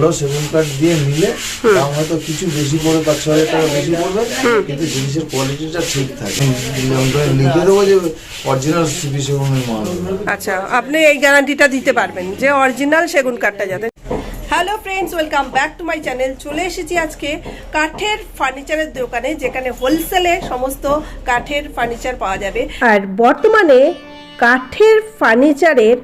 ভালো সেগুন কাঠ দিয়ে নিলে দাম হয়তো কিছু বেশি পড়বে পাঁচ ছ হাজার টাকা বেশি পড়বে কিন্তু জিনিসের কোয়ালিটিটা ঠিক থাকে। লিখে দেবো যে অরিজিনাল সিপি সেগুনের মাল। আচ্ছা আপনি এই গ্যারান্টিটা দিতে পারবেন যে অরিজিনাল সেগুন কাঠটা যাতে hello friends welcome back to my channel চলে এসেছি আজকে কাঠের ফার্নিচারের দোকানে যেখানে হোলসেলে সমস্ত কাঠের ফার্নিচার পাওয়া যাবে। আর বর্তমানে কাঠের ফার্নিচারের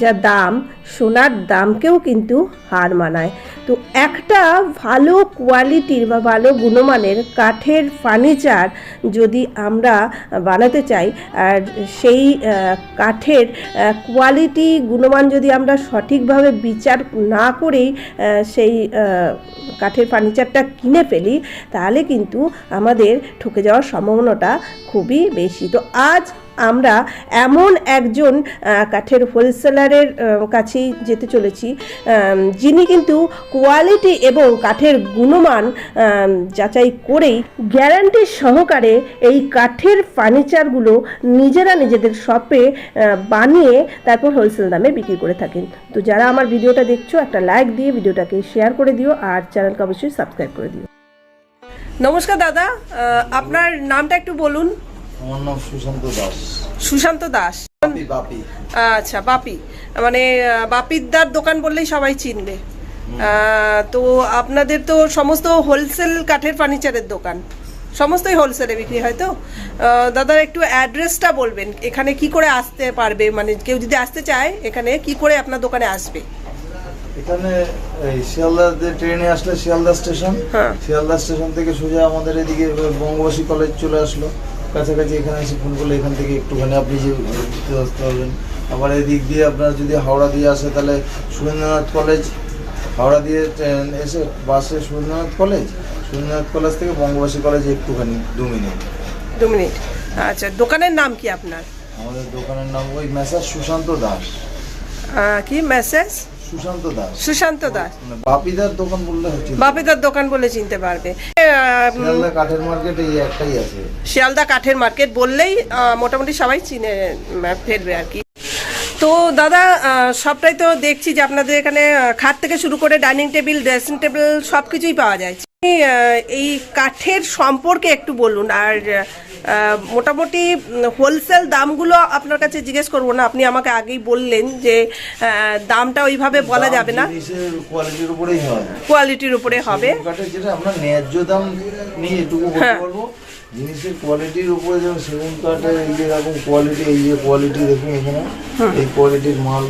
যা দাম, সোনার দামকেও কিন্তু হার মানায়। তো একটা ভালো কোয়ালিটির বা ভালো গুণমানের কাঠের ফার্নিচার যদি আমরা বানাতে চাই, আর সেই কাঠের কোয়ালিটি গুণমান যদি আমরা সঠিকভাবে বিচার না করেই সেই কাঠের ফার্নিচারটা কিনে ফেলি, তাহলে কিন্তু আমাদের ঠকে যাওয়ার সম্ভাবনাটা খুবই বেশি। তো আজ আমরা এমন একজন কাঠের হোলসেলারের কাছেই যেতে চলেছি যিনি কিন্তু কোয়ালিটি এবং কাঠের গুণমান যাচাই করেই গ্যারান্টি সহকারে এই কাঠের ফার্নিচারগুলো নিজেরা নিজেদের শপে বানিয়ে তারপর হোলসেল দামে বিক্রি করে থাকেন। তো যারা আমার ভিডিওটা দেখছ, একটা লাইক দিয়ে ভিডিওটাকে শেয়ার করে দিও আর চ্যানেলকে অবশ্যই সাবস্ক্রাইব করে দিও। নমস্কার দাদা আপনার নামটা একটু বলুন। আমার নাম সুশান্ত দাস। সুশান্ত দাস? বাপি আচ্ছা বাপি। মানে বাপিদার দোকান বললেই সবাই চিনবে। তো আপনাদের তো সমস্ত হোলসেল কাঠের ফার্নিচারের দোকান। সমস্তই হোলসেলে বিক্রি হয় তো? দাদা একটু অ্যাড্রেসটা বলবেন। এখানে কি করে আসতে পারবে? মানে কেউ যদি আসতে চায় এখানে কি করে আপনার দোকানে আসবে? এখানে শিয়ালদা ট্রেনে আসলে শিয়ালদা স্টেশন। হ্যাঁ। শিয়ালদা স্টেশন থেকে সোজা আমাদের এদিকে বঙ্গবাসী কলেজ চলে আসলো। কাছাকাছি এখানে এসে ফোন করলে এখান থেকে একটুখানি আপনি যে ঘুরতে আসতে পারবেন আবার এদিক দিয়ে আপনার যদি হাওড়া দিয়ে আসে তাহলে সুরেন্দ্রনাথ কলেজ হাওড়া দিয়ে ট্রেন এসে বাসে সুরেন্দ্রনাথ কলেজ সুরেন্দ্রনাথ কলেজ থেকে বঙ্গবাসী কলেজ একটুখানি দু মিনিট। দু মিনিট। আচ্ছা দোকানের নাম কি আপনার? আমাদের দোকানের নাম ওই মেসার সুশান্ত দাস। কি? মেসেজ সুশান্ত দাস। সুশান্ত দাস। মানে বাপিদার দোকান বললে হচ্ছে। বাপিদার দোকান বলে চিনতে পারবে। কাঠের মার্কেট এই একটাই আছে। শিয়ালদা কাঠের মার্কেট বললেই মোটামুটি সবাই চিনে ফেরবে আর কি। তো দাদা সবটাই তো দেখছি যে আপনাদের এখানে খাট থেকে শুরু করে ডাইনিং টেবিল ড্রেসিং টেবিল সব কিছুই পাওয়া যায়। এই কাঠের সম্পর্কে একটু বলুন। আর মোটামুটি হোলসেল দামগুলো আপনার কাছে জিজ্ঞেস করব না। আপনি আমাকে আগেই বললেন যে দামটা ওইভাবে বলা যাবে না। কোয়ালিটির উপরেই হয়। কোয়ালিটির উপরে হবে। যেটা আমরা ন্যায্য দাম নিয়ে এটুকু বলতে হ্যাঁ। জিনিসের কোয়ালিটির উপরে যেমন সেগুন কাঠের এই যে কোয়ালিটি এই যে কোয়ালিটি দেখুন এখানে এই কোয়ালিটির মাল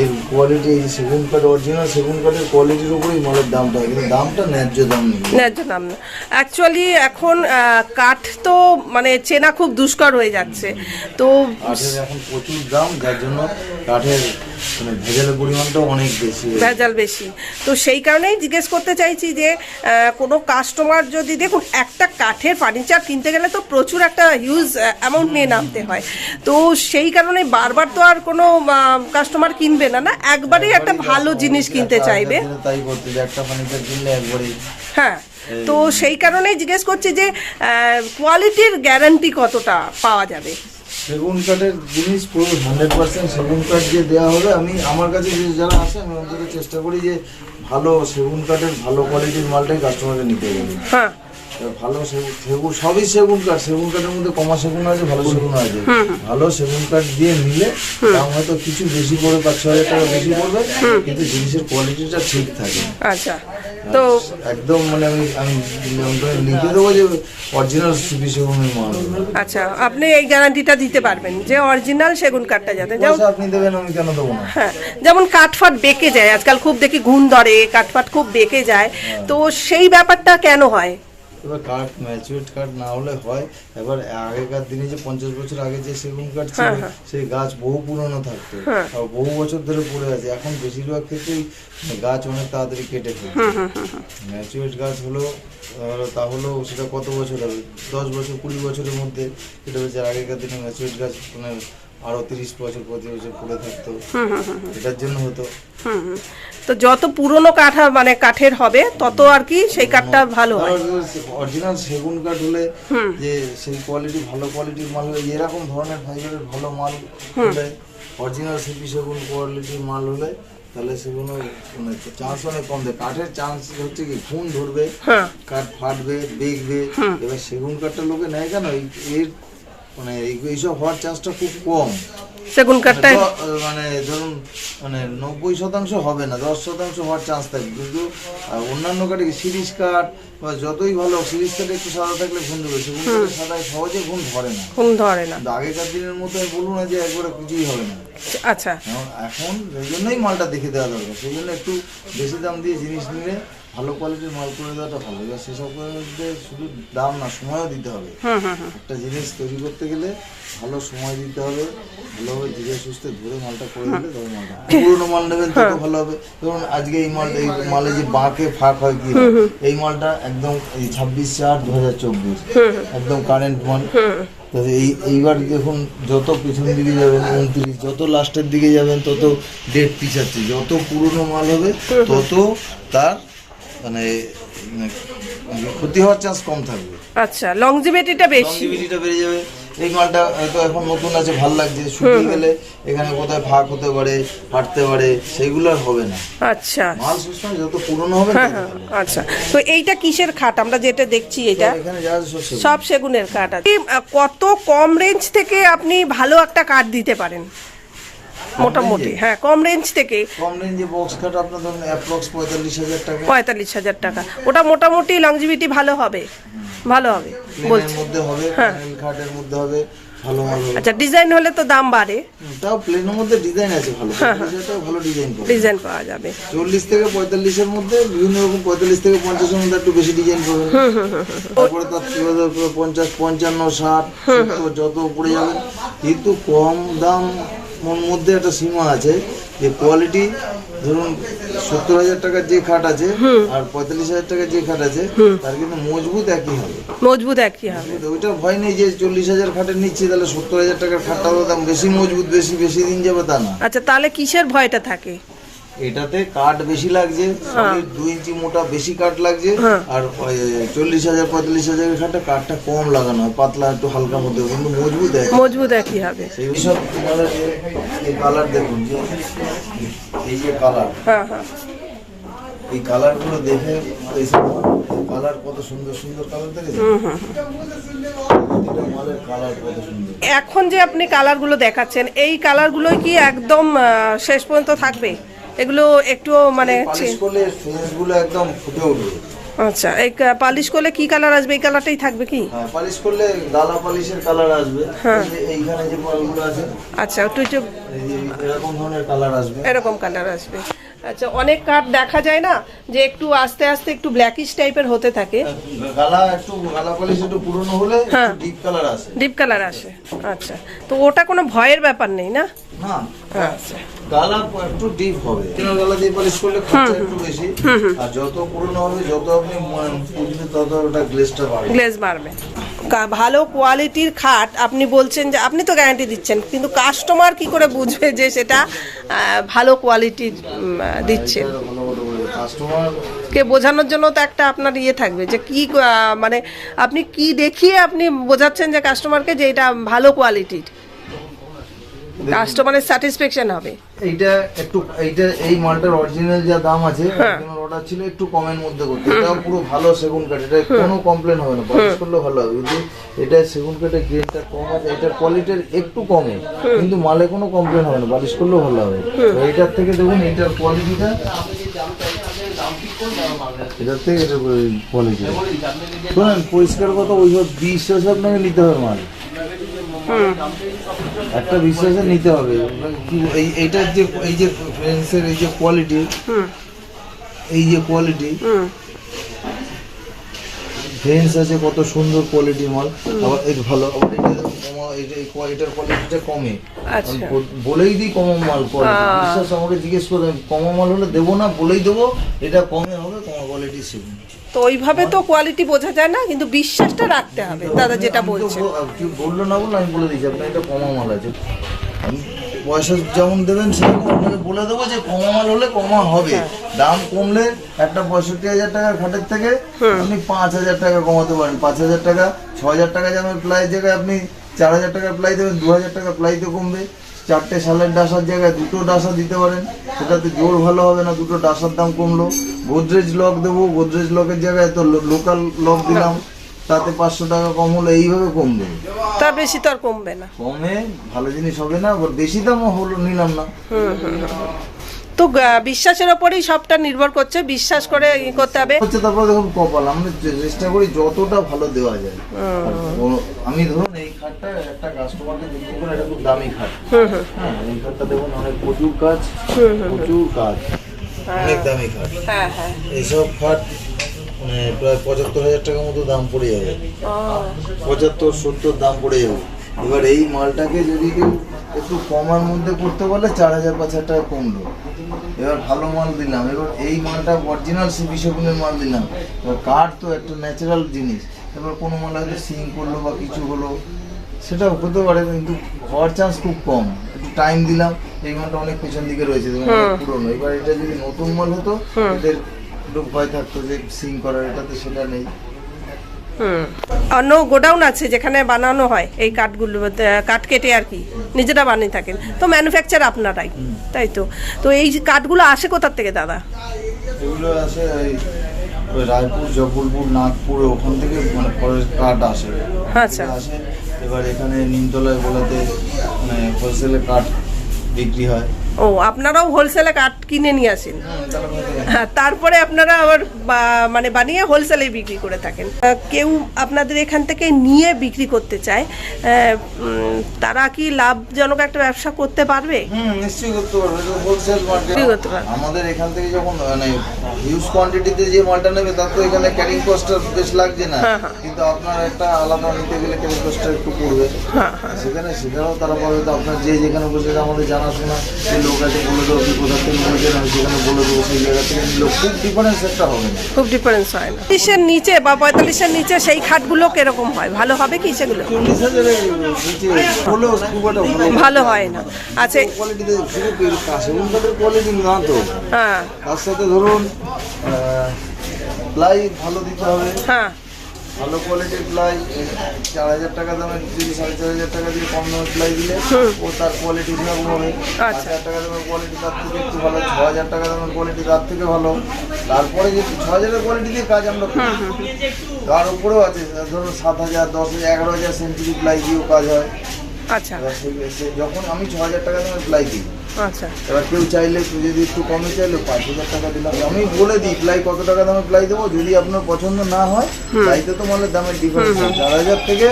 এই কোয়ালিটি এই সেগুন কাঠ অরিজিনাল সেগুন কাঠের কোয়ালিটির উপরেই মালের দামটা হয় কিন্তু দামটা ন্যায্য দাম নেই। ন্যায্য দাম না অ্যাকচুয়ালি এখন কাঠ তো মানে চেনা খুব দুষ্কর হয়ে যাচ্ছে। তো কাঠের এখন প্রচুর দাম যার জন্য কাঠের মানে ভেজালের অনেক বেশি ভেজাল বেশি। তো সেই কারণেই জিজ্ঞেস করতে চাইছি যে কোনো কাস্টমার যদি দেখুন একটা কাঠের ফার্নিচার কিনতে গেলে তো প্রচুর একটা হিউজ অ্যামাউন্ট নিয়ে নামতে হয়। তো সেই কারণে বারবার তো আর কোনো কাস্টমার কিনবে না না? একবারেই একটা ভালো জিনিস কিনতে চাইবে। তাই করতে যে একটা ফার্নিচার কিনলে একবারেই হ্যাঁ তো সেই কারণেই জিজ্ঞেস করছি যে কোয়ালিটির গ্যারান্টি কতটা পাওয়া যাবে? সেগুন কাঠের জিনিস পুরো হান্ড্রেড পার্সেন্ট সেগুন কাঠ যে দেওয়া হবে। আমি আমার কাছে যে যারা আসে আমি অন্তত চেষ্টা করি যে ভালো সেগুন কাঠের ভালো কোয়ালিটির মালটাই কাস্টমারকে নিতে হবে হ্যাঁ। ভালো সেগুন সবই সেগুন কাঠ। সেগুন কাঠের মধ্যে কমা সেগুন আছে ভালো সেগুন আছে। ভালো সেগুন কাঠ দিয়ে নিলে দাম হয়তো কিছু বেশি পড়বে পাঁচ ছ হাজার টাকা বেশি পড়বে কিন্তু জিনিসের কোয়ালিটিটা ঠিক থাকে। আচ্ছা। তো একদম মানে আমি আমি লিখে দেবো যে অরিজিনাল সিপি সেগুনের মাল আচ্ছা আপনি এই গ্যারান্টিটা দিতে পারবেন যে অরিজিনাল সেগুন কাঠটা যাতে যেমন আপনি দেবেন আমি কেন দেবো না? হ্যাঁ যেমন কাঠফাট বেঁকে যায় আজকাল খুব দেখি ঘুণ ধরে কাঠফাট খুব বেঁকে যায়। তো সেই ব্যাপারটা কেন হয়? এবার কাঠ ম্যাচুরেট কাঠ না হলে হয়। এবার আগেকার দিনে যে পঞ্চাশ বছর আগে যে সেগুন কাঠ ছিল হ্যাঁ, হ্যাঁ। সেই গাছ বহু পুরনো থাকতো। হ্যাঁ। আর বহু বছর ধরে পড়ে আছে। এখন বেশিরভাগ ক্ষেত্রেই গাছ অনেক তাড়াতাড়ি কেটে ফেলে ম্যাচুরেট গাছ হলো তাহলেও সেটা কত বছর হবে? দশ বছর কুড়ি বছরের মধ্যে সেটা হচ্ছে আগেকার দিনে ম্যাচুরেট গাছ মানে আরও তিরিশ বছর প্রতি বছর পড়ে থাকতো। এটার জন্য হতো। তো যত পুরনো কাঠ মানে কাঠের হবে তত আর কি সেই কাঠটা ভালো হয়। অরিজিনাল সেগুন কাঠ হলে যে সেই কোয়ালিটি ভালো কোয়ালিটির মাল হলে এরকম ধরনের ফাইবারের ভালো মাল হলে অরিজিনাল সিপি সেগুন কোয়ালিটির মাল হলে তাহলে সেগুলো মানে চান্স অনেক কম দেয়। কাঠের চান্স হচ্ছে কি ঘুম ধরবে হ্যাঁ। কাঠ ফাটবে বেগবে এবার সেগুন কাঠটা লোকে নেয় কেন? এই- এর মানে এইসব হওয়ার চান্সটা খুব কম। সেগুন কাঠটায় দ- মানে ধরুন মানে নব্বই শতাংশ হবে না দশ শতাংশ হওয়ার চান্স থাকে কিন্তু অন্যান্য কাঠে সিরিজ কাঠ বা যতই ভালো সিরিজ কাঠে একটু সাদা থাকলে ঘুম ধরবে সেগুন কাঠে সাদায় সহজে ঘুম ধরে না। ঘুম ধরে না। আগেকার দিনের মতো আমি বলব না যে একবারে কিছুই হবে না। আচ্ছা। এখন এই জন্যই মালটা দেখে দেওয়া দরকার সেই জন্য একটু বেশি দাম দিয়ে জিনিস নিলে ভালো কোয়ালিটির মাল করে দেওয়াটা ভালো। এবার সেসব শুধু দাম না সময়ও দিতে হবে। একটা জিনিস তৈরি করতে গেলে ভালো সময় দিতে হবে ভালোভাবে ধীরে সুস্থে ধরে মালটা করে দিলে তবে মালটা পুরোনো মাল নেবেন তত ভালো হবে। ধরুন আজকে এই মালটা এই মালে যে বাঁকে ফাঁক হয় কি? এই মালটা একদম এই ছাব্বিশ চার দু হাজার চব্বিশ একদম কারেন্ট মাল এই এইবার দেখুন যত পিছন দিকে যাবেন উনত্রিশ যত লাস্টের দিকে যাবেন তত ডেট পিছাচ্ছে। যত পুরনো মাল হবে তত তার মানে ক্ষতি হওয়ার চান্স কম থাকবে। আচ্ছা লংজিভিটিটা বেশি। লংজিভিটিটা বেড়ে যাবে। এই মালটা হয়তো এখন নতুন আছে ভালো লাগছে শুকিয়ে গেলে এখানে কোথায় ফাঁক হতে পারে ফাটতে পারে সেগুলো আর হবে না। আচ্ছা। মাল সবসময় যত পুরনো হবে হ্যাঁ হ্যাঁ। আচ্ছা। তো এইটা কিসের খাট? আমরা যেটা দেখছি এটা এখানে সব সেগুনের কাঠ আছে। কত কম রেঞ্জ থেকে আপনি ভালো একটা কাঠ দিতে পারেন? মোটামুটি হ্যাঁ কম রেঞ্জ থেকে। কম রেঞ্জে বক্স কাট আপনার ধরুন অ্যাপ্রক্স পঁয়তাল্লিশ হাজার টাকা। পঁয়তাল্লিশ হাজার টাকা। ওটা মোটামুটি লংজিভিটি ভালো হবে। ভালো হবে বলছি। মধ্যে হবে হ্যাঁ। খাটের মধ্যে হবে ভালো হবে। আচ্ছা ডিজাইন হলে তো দাম বাড়ে। তাও প্লেনের মধ্যে ডিজাইন আছে ভালো। হ্যাঁ, পঁয়তাল্লিশ ভালো ডিজাইন পাবে ডিজাইন পাওয়া যাবে। চল্লিশ থেকে পঁয়তাল্লিশের মধ্যে বিভিন্ন রকম পঁয়তাল্লিশ থেকে পঞ্চাশের মধ্যে একটু বেশি ডিজাইন পাবেন তারপরে তার থেকে ধরো পঞ্চাশ পঞ্চান্ন ষাট সত্তর যত উপরে যাবেন কিন্তু কম দাম মধ্যে একটা সীমা আছে যে কোয়ালিটি ধরুন সত্তর হাজার টাকার যে খাট আছে আর পঁয়তাল্লিশ হাজার টাকার যে খাট আছে তার কিন্তু মজবুত একই হবে। মজবুত একই হবে। ওইটা ভয় নেই যে চল্লিশ হাজার খাটের নিচ্ছি তাহলে সত্তর হাজার টাকার খাটটা দাম বেশি মজবুত বেশি বেশি দিন যাবে তা না। আচ্ছা তাহলে কিসের ভয়টা থাকে? এটাতে কাঠ বেশি লাগছে solid দুই ইঞ্চি মোটা বেশি কাঠ লাগছে হ্যাঁ। আর চল্লিশ হাজার পঁয়তাল্লিশ হাজারের খাটটা কাঠটা কম লাগানো হয় পাতলা একটু হালকা মধ্যে কিন্তু মজবুত এক মজবুত একই হবে। সেই সব তোমাদের যে- এই কালার দেখুন যে এই যে কালার হ্যাঁ হ্যাঁ। এই কালারগুলো দেখে এইসব কালার কত সুন্দর সুন্দর কালার দেখেছেন? কালার এখন যে আপনি কালারগুলো দেখাচ্ছেন এই কালারগুলোই কি একদম শেষ পর্যন্ত থাকবে? এগুলো একটু মানে পালিশ করলে ফেসগুলো একদম ফুটে উঠবে। আচ্ছা এই পালিশ করলে কি কালার আসবে? এই কালারটাই থাকবে কি? হ্যাঁ পালিশ করলে গালা পালিশের কালার আসবে। হ্যাঁ। এইখানে যে পালগুলো আছে আচ্ছা একটু এরকম ধরনের কালার আসবে। এরকম কালার আসবে। আচ্ছা অনেক কাঠ দেখা যায় না যে একটু আস্তে আস্তে একটু ব্ল্যাকিশ টাইপের হতে থাকে? গালা একটু গালা পালিশ একটু পুরনো হলে হ্যাঁ। ডিপ কালার আসে। ডিপ কালার আসে। আচ্ছা তো ওটা কোনো ভয়ের ব্যাপার নেই না? না। আচ্ছা। গালা একটু ডিপ হবে। অরিজিনাল গালা দিয়ে পালিশ করলে খরচা একটু বেশি? আর যত পুরনো হবে যত আপনি মানে তত ওটা গ্লেজটা বাড়বে। গ্লেজ কা- ভালো কোয়ালিটির খাট আপনি বলছেন যে আপনি তো গ্যারান্টি দিচ্ছেন, কিন্তু কাস্টমার কি করে বুঝবে যে সেটা ভালো কোয়ালিটির দিচ্ছে? কে বোঝানোর জন্য তো একটা আপনার ইয়ে থাকবে যে কি মানে আপনি কি দেখিয়ে আপনি বোঝাচ্ছেন যে কাস্টমারকে যে এটা ভালো কোয়ালিটির কাস্টমারের স্যাটিসফ্যাকশন হবে। এইটা একটু এইটা এই মালটার অরিজিনাল যা দাম আছে হ্যাঁ। অর্ডার ছিল একটু কমের মধ্যে করতে। এটাও পুরো ভালো সেগুন কাঠ এটা কোনো কমপ্লেন হবে না। পালিশ করলে ভালো হবে। কিন্তু এটা সেগুন কাঠের গ্রেডটা কম আছে এটার কোয়ালিটির একটু কমে কিন্তু মালে কোনো কমপ্লেন হবে না। পালিশ করলেও ভালো হবে। এইটার থেকে দেখুন এইটার কোয়ালিটিটা এটার থেকে এটার কোয়ালিটি শোনেন পরিষ্কার কথা ওইসব বিশ্বাস আপনাকে নিতে হবে মাল। একটা বিশ্বাসে নিতে হবে। এই এইটার যে এই যে ফ্রেন্সের এই যে কোয়ালিটি এই যে কোয়ালিটি ফ্রেন্স আছে কত সুন্দর কোয়ালিটির মাল আবার এই ভালো আবার এটা দেখুন কমা। কোয়ালিটিটা আচ্ছা বলেই দিই কমা মাল কোয়ালিটি বিশ্বাস আমাকে জিজ্ঞেস করে কমা মাল হলে দেবো না বলেই দেবো এটা কমে হবে কমা কোয়ালিটি সেগুন তো ওইভাবে তো কোয়ালিটি বোঝা যায় না কিন্তু বিশ্বাসটা রাখতে হবে দাদা যেটা আমি তো বলছেন ব- কি বলল না বলল আমি বলে দিচ্ছি আপনার এটা কমা মাল আছে। পয়সা যেমন দেবেন সেরকম আপনাকে বলে দেবো যে কমা মাল হলে কমা হবে। দাম কমলে একটা পঁয়ষট্টি হাজার টাকার খাটের থেকে আপনি পাঁচ হাজার টাকা কমাতে পারেন। পাঁচ হাজার টাকা ছ হাজার টাকা যেমন প্লাই জায়গায় আপনি চার হাজার টাকার প্লাই দেবেন দু হাজার টাকা প্লাইতে কমবে। চারটে শালের ডাসার জায়গায় দুটো ডাসা দিতে পারেন। সেটাতে জোর ভালো হবে না দুটো ডাসার দাম কমলো। গোদরেজ লক দেবো গোদরেজ লকের জায়গায় তো লোকাল লক দিলাম। তাতে পাঁচশো টাকা কম হলো এইভাবে কমবে। তার বেশি তো আর কমবে না। কমে ভালো জিনিস হবে না বেশি দামও হলো নিলাম না। তো বিশ্বাসের ওপরেই সবটা নির্ভর করছে বিশ্বাস করে করতে হবে। হচ্ছে তারপর দেখুন কপাল আমরা চেষ্টা করি যতটা ভালো দেওয়া যায়। আমি ধরুন এই খাটটা একটা কাস্টমারকে বিক্রি করে এটা খুব দামি খাট। হ্যাঁ এই খাটটা দেখুন অনেক প্রচুর কাজ প্রচুর কাজ অনেক দামি খাট। হ্যাঁ হ্যাঁ। এইসব খাট মানে প্রায় পঁচাত্তর হাজার টাকার মতো দাম পড়ে যাবে। পঁচাত্তর সত্তর দাম পড়ে যাবে। এবার এই মালটাকে যদি কেউ একটু কমার মধ্যে করতে বলে চার হাজার পাঁচ হাজার টাকা কমলো। এবার ভালো মাল দিলাম এবার এই মালটা অরিজিনাল সিপি শকুনের মাল দিলাম। এবার কাঠ তো একটা ন্যাচারাল জিনিস। এবার কোনো মাল হয়তো সিং করল বা কিছু হলো সেটা হতে পারে কিন্তু হওয়ার চান্স খুব কম। একটু টাইম দিলাম এই মালটা অনেক পেছন দিকে রয়েছে পুরনো। এবার এটা যদি নতুন মাল হতো এদের একটু ভয় থাকতো যে সিং করার এটাতে সেটা নেই। হুম। অন্য গোডাউন আছে যেখানে বানানো হয় এই কাঠগুলো কাঠ কেটে আর কি নিজেরা বানিয়ে থাকেন। তো ম্যানুফ্যাকচার আপনারাই তাই তো? তো এই যে কাঠগুলো আসে কোথার থেকে দাদা? এগুলো ওই রায়পুর জবলপুর নাগপুর ওখান থেকে মানে ফরেস্ট কাঠ আসে। আচ্ছা। আসে এবার এখানে নিমতলায় বলাতে মানে হোলসেলে কাঠ বিক্রি হয়। ও আপনারাও হোলসেলে কাঠ কিনে নিয়ে আসেন। হ্যাঁ তারপরে আপনারা আবার মানে বানিয়ে হোলসেলে বিক্রি করে থাকেন। কেউ আপনাদের এখান থেকে নিয়ে বিক্রি করতে চায় তারা কি লাভজনক একটা ব্যবসা করতে পারবে? হুম নিশ্চয়ই করতে পারবে হোলসেল মার্কেট আমাদের এখান থেকে যখন মানে হিউজ কোয়ান্টিটিতে যে মালটা নেবে তার তো এখানে ক্যারিং কস্টটা বেশ লাগছে না। হ্যাঁ, হ্যাঁ। কিন্তু আপনার একটা আলাদা নিতে গেলে ক্যারিং কস্টটা একটু পড়বে। হ্যাঁ সেখানে সেখানেও তারা পাবে। তো আপনার যে যেখানে বসে আমাদের জানাশোনা লোক আছে বলে দেবো কি কোথা থেকে বলছেন আমি সেখানে বলে দেবো সেই জায়গা থেকে নিলেও খুব ডিফারেন্স একটা হবে না। খুব ডিফারেন্স হয় না। পঁয়ত্রিশের নিচে বা পঁয়তাল্লিশের নিচে সেই খাটগুলো কীরকম হয়? ভালো হবে কি সেগুলো? চল্লিশ হাজারের নিচে হলেও খুব ভালো হয়। না। আচ্ছা কোয়ালিটিতে শুধু সেগুন কাঠের কোয়ালিটি না তো। হ্যাঁ। তার সাথে ধরুন প্লাই ভালো দিতে হবে। হ্যাঁ। ভালো কোয়ালিটির প্লাই চার হাজার টাকা দামের যদি সাড়ে চার হাজার টাকা দিয়ে কম দামের প্লাই দিলে ও তার কোয়ালিটি সেরকম হবে। পাঁচ আচ্ছা। হাজার টাকা দামের কোয়ালিটি তার থেকে একটু ভালো ছ হাজার টাকা দামের কোয়ালিটি তার থেকে ভালো। তারপরে যে ছ হাজারের কোয়ালিটি দিয়ে কাজ আমরা করি। তার উপরেও আছে ধরুন সাত হাজার দশ হাজার এগারো হাজার সেঞ্চুরি প্লাই দিয়েও কাজ হয়। আচ্ছা। যখন আমি ছ হাজার টাকা দামের প্লাই দিই আচ্ছা। এবার কেউ চাইলে যদি একটু কমে চাইলে পাঁচ হাজার টাকা দিলাম। আমি বলে দিই প্লাই কত টাকা দামে প্লাই দেবো? যদি আপনার পছন্দ না হয় প্লাইতে তো মালের দামের ডিফারেন্স চার হাজার থেকে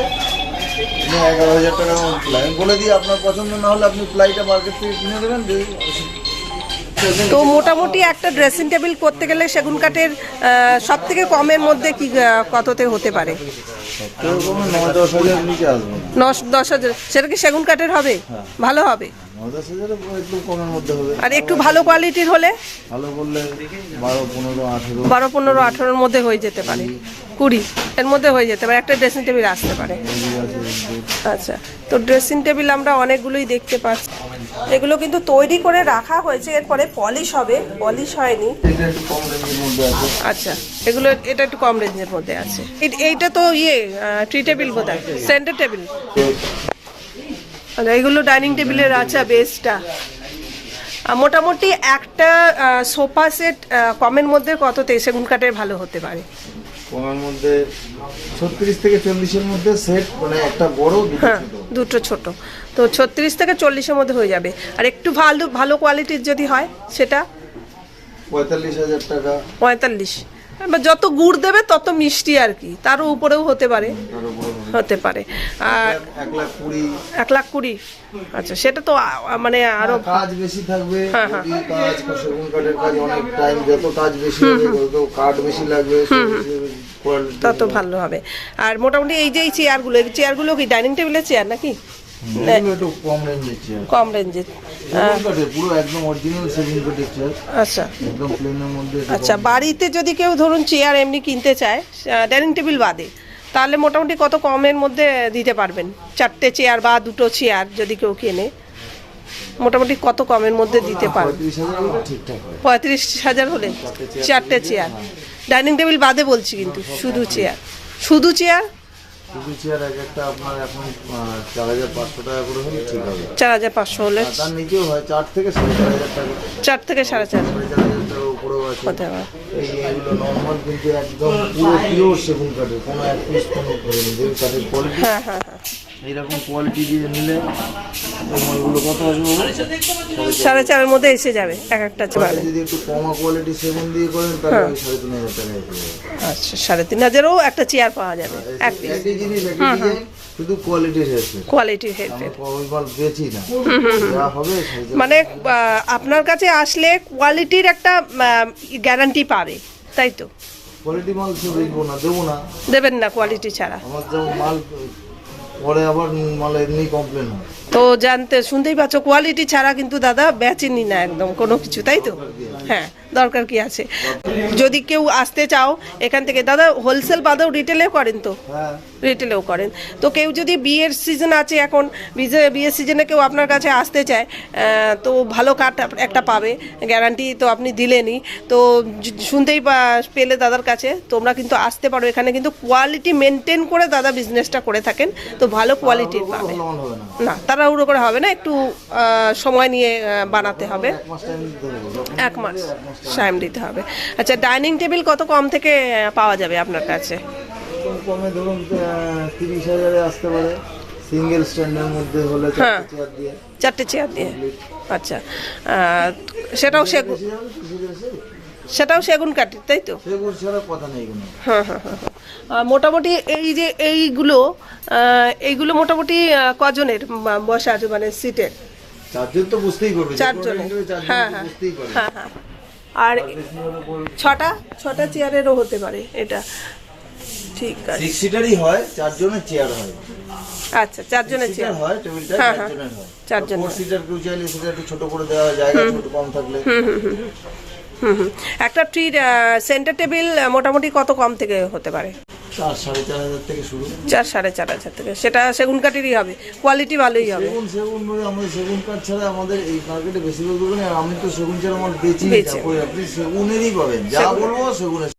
এগারো হাজার টাকা প্লাই আমি বলে দিই আপনার পছন্দ না হলে আপনি প্লাইটা মার্কেট থেকে কিনে দেবেন যদি তো মোটামুটি একটা ড্রেসিং টেবিল করতে গেলে সেগুন কাঠের সব থেকে কমের মধ্যে কি কততে হতে পারে? দশ হাজার দশ সেটা কি সেগুন কাঠের হবে? ভালো হবে? নয় হাজারে একটু কমের মধ্যে হবে। আর একটু ভালো কোয়ালিটির হলে? ভালো করলে বারো পনেরো আঠেরো। বারো পনেরো আঠারোর মধ্যে হয়ে যেতে পারে। কুড়ি এর মধ্যে হয়ে যেতে পারে। একটা ড্রেসিং টেবিল আসতে পারে। আচ্ছা তো ড্রেসিং টেবিল আমরা অনেকগুলোই দেখতে পাচ্ছি। এগুলো কিন্তু তৈরি করে রাখা হয়েছে এরপরে পলিশ হবে। পলিশ হয়নি। আচ্ছা এগুলো এটা একটু কম রেঞ্জের মধ্যে আছে। এইটা তো ইয়ে ট্রি টেবিল বোধ হয় সেন্টার টেবিল আচ্ছা এগুলো ডাইনিং টেবিলের আচ্ছা বেসটা। মোটামুটি একটা সোফা সেট কমের মধ্যে কত কততে সেগুন কাঠের ভালো হতে পারে? কমের মধ্যে ছত্রিশ থেকে চল্লিশের মধ্যে সেট মানে একটা বড় দুটো হ্যাঁ ছোট। দুটো ছোট। তো ছত্রিশ থেকে চল্লিশের মধ্যে হয়ে যাবে। আর একটু ভালো ভালো কোয়ালিটির যদি হয় সেটা? পঁয়তাল্লিশ হাজার টাকা। পঁয়তাল্লিশ। যত গুড় দেবে তত মিষ্টি আর কি। তারও উপরেও হতে পারে। হতে পারে। আর এক লাখ কুড়ি। আচ্ছা সেটা তো মানে আরও কাজ বেশি থাকবে। হ্যাঁ, হ্যাঁ। যদি কাজ কাজ অনেক টাইম যত কাজ বেশি তত কাঠ বেশি লাগবে তত ভালো হবে। আর মোটামুটি এই যে এই চেয়ারগুলো এই চেয়ারগুলো কি ডাইনিং টেবিলের চেয়ার নাকি? কম রেঞ্জের চেয়ার কম রেঞ্জের সেগুন পুরো একদম অরিজিনাল সেগুন কাঠের চেয়ার আচ্ছা। একদম প্লেনের মধ্যে আচ্ছা বাড়িতে যদি কেউ ধরুন চেয়ার এমনি কিনতে চায় ডাইনিং টেবিল বাদে তাহলে মোটামুটি কত কমের মধ্যে দিতে পারবেন? চারটে চেয়ার বা দুটো চেয়ার যদি কেউ কেনে মোটামুটি কত কমের মধ্যে দিতে পারবে পঁয়ত্রিশ হাজার আমার ঠিকঠাক হয়। পঁয়ত্রিশ হাজার হলে চারটে চেয়ার ডাইনিং টেবিল বাদে বলছি কিন্তু শুধু চেয়ার শুধু চেয়ার টুপি চেয়ার এক একটা আপনার এখন চার হাজার পাঁচশো টাকা করে হলে ঠিক হবে। চার হাজার পাঁচশো হলে? তার নিচেও হয় চার থেকে সাড়ে চার হাজার টাকা। চার থেকে সাড়ে চার। সাড়ে চার হাজার টাকার উপরেও আছে। এই এগুলো নর্মাল কিন্তু একদম পুরো পিওর সেগুন কাঠের কোনো এক পিস কোনো করেনি দেখুন কাঠের কোয়ালিটি হ্যাঁ হ্যাঁ হ্যাঁ। এইরকম কোয়ালিটি দিয়ে নিলে মালগুলো কত আসবে সাড়ে চারের মধ্যে এসে যাবে এক একটা আর যদি একটু কমা কোয়ালিটি সেগুন দিয়ে করেন তাহলে ওই সাড়ে তিন হাজার টাকা আচ্ছা সাড়ে তিন হাজারও একটা চেয়ার পাওয়া যাবে এক পিস একই জিনিস একই ডিজাইন শুধু কোয়ালিটির হেরফের কোয়ালিটির হেল্প ওই মাল বেচি না। যা হবে মানে আপনার কাছে আসলে কোয়ালিটির একটা গ্যারান্টি পাবে তাই তো? কোয়ালিটি মাল বেচবো না দেবো না। দেবেন না কোয়ালিটি ছাড়া। আমার যেমন মাল পরে আবার মানে এমনি কমপ্লেন হয়। তো জানতে শুনতেই পাচ্ছ কোয়ালিটি ছাড়া কিন্তু দাদা বেচেনি না একদম কোনো কিছু তাই তো? হ্যাঁ দরকার কি আছে? যদি কেউ আসতে চাও এখান থেকে দাদা হোলসেল বাদেও রিটেলেও করেন তো? হ্যাঁ। রিটেলেও করেন। তো কেউ যদি বিয়ের সিজন আছে এখন বিজে- বিয়ের সিজনে কেউ আপনার কাছে আসতে চায় তো ভালো কাঠ একটা পাবে গ্যারান্টি তো আপনি দিলেনই। তো শুনতেই পেলে দাদার কাছে তোমরা কিন্তু আসতে পারো। এখানে কিন্তু কোয়ালিটি মেনটেন করে দাদা বিজনেসটা করে থাকেন তো ভালো কোয়ালিটির পাবে না। না তাড়াহুড়ো করে হবে না একটু সময় নিয়ে বানাতে হবে। এক মাস টাইম দিতে হবে আচ্ছা ডাইনিং টেবিল কত কম থেকে পাওয়া যাবে আপনার কাছে? কমে ধরুন তিরিশ হাজারে আসতে পারে। সিঙ্গেল স্ট্যান্ডের মধ্যে হলে হ্যাঁ। চারটে চেয়ার দিয়ে। আচ্ছা সেটাও বেশি? সেটাও সেগুন কাঠির তাই তো? সেগুন ছাড়া কথা নেই কোনো। হ্যাঁ হ্যাঁ হ্যাঁ হ্যাঁ। মোটামুটি এই যে এইগুলো এইগুলো মোটামুটি কজনের বসার মানে সিটের? চারজন তো বুঝতেই পারবে চারজন হ্যাঁ হ্যাঁ। হ্যাঁ হ্যাঁ। আর ছটা ছটা চেয়ারেরও হতে পারে এটা। ঠিক আছে। সিক্স সিটারই হয় চারজনের চেয়ার হয়। আচ্ছা চারজনের চেয়ার। হয় টেবিলটা হ্যাঁ। চারজনের হয়। চারজনের। সিটার কেউ চাইলে সেটা একটু ছোট করে দেওয়া হয় জায়গা ছোট কম থাকলে। হুম হুম হুম। একটা ট্রি সেন্টার টেবিল মোটামুটি কত কম থেকে হতে পারে? চার সাড়ে চার হাজার থেকে শুরু। চার সাড়ে চার হাজার থেকে। সেটা সেগুন কাঠেরই হবে। কোয়ালিটি ভালোই হবে। সেগুন সেগুন বলে আমাদের সেগুন কাঠ ছাড়া আমাদের এই মার্কেটে বেশিরভাগ দোকানে আমি তো সেগুন ছাড়া আমার বেচি বেচে। আপনি সেগুনেরই পাবেন। যা বলব সেগুনের